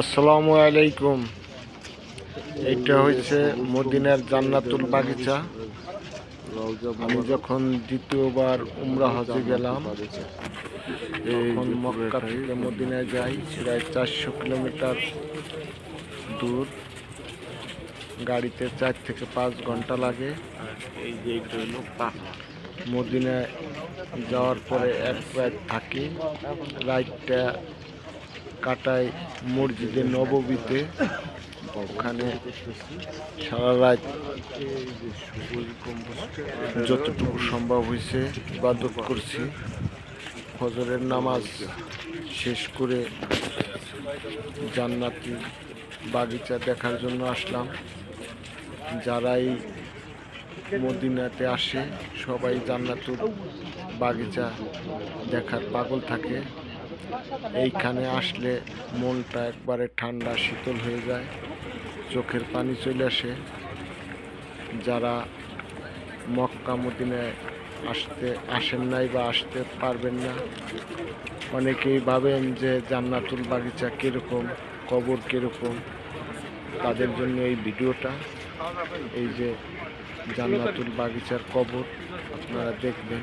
আসসালামু আলাইকুম। এটা হচ্ছে মদিনার জান্নাতুল বাগিচা। আমি যখন দ্বিতীয়বার উমরা হজে গেলাম, তখন মক্কা থেকে মদিনায় যাই, প্রায় চারশো কিলোমিটার দূর। গাড়িতে চার থেকে পাঁচ ঘণ্টা লাগে। মদিনায় যাওয়ার পরে এক রাত থাকি। রাতটা কাটাই মসজিদে নববীতে ওখানে সারা রাত যতটুকু সম্ভব হয়েছে ইবাদত করছি। ফজরের নামাজ শেষ করে জান্নাতি বাগিচা দেখার জন্য আসলাম। যারাই মদিনাতে আসে, সবাই জান্নাতুর বাগিচা দেখার পাগল থাকে। এইখানে আসলে মনটা একবারে ঠান্ডা, শীতল হয়ে যায়। চোখের পানি চলে আসে। যারা মক্কা আসতে, আসেন নাই বা আসতে পারবেন না, অনেকেই ভাবেন যে জান্নাতুল বাগিচা কীরকম, কবর কীরকম। তাদের জন্য এই ভিডিওটা, এই যে জান্নাতুল বাগিচার কবর, আপনারা দেখবেন।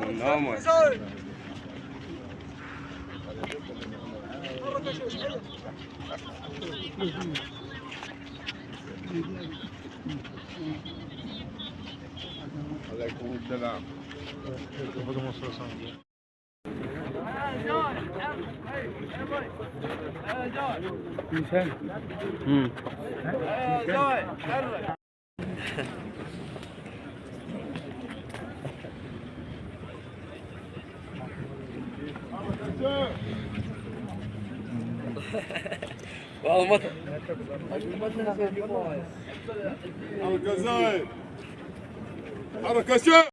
No more. عليكم السلام. عليكم السلام. جوي Almadı. Almadı. Almadı. Arkadaşlar. Arkadaşlar.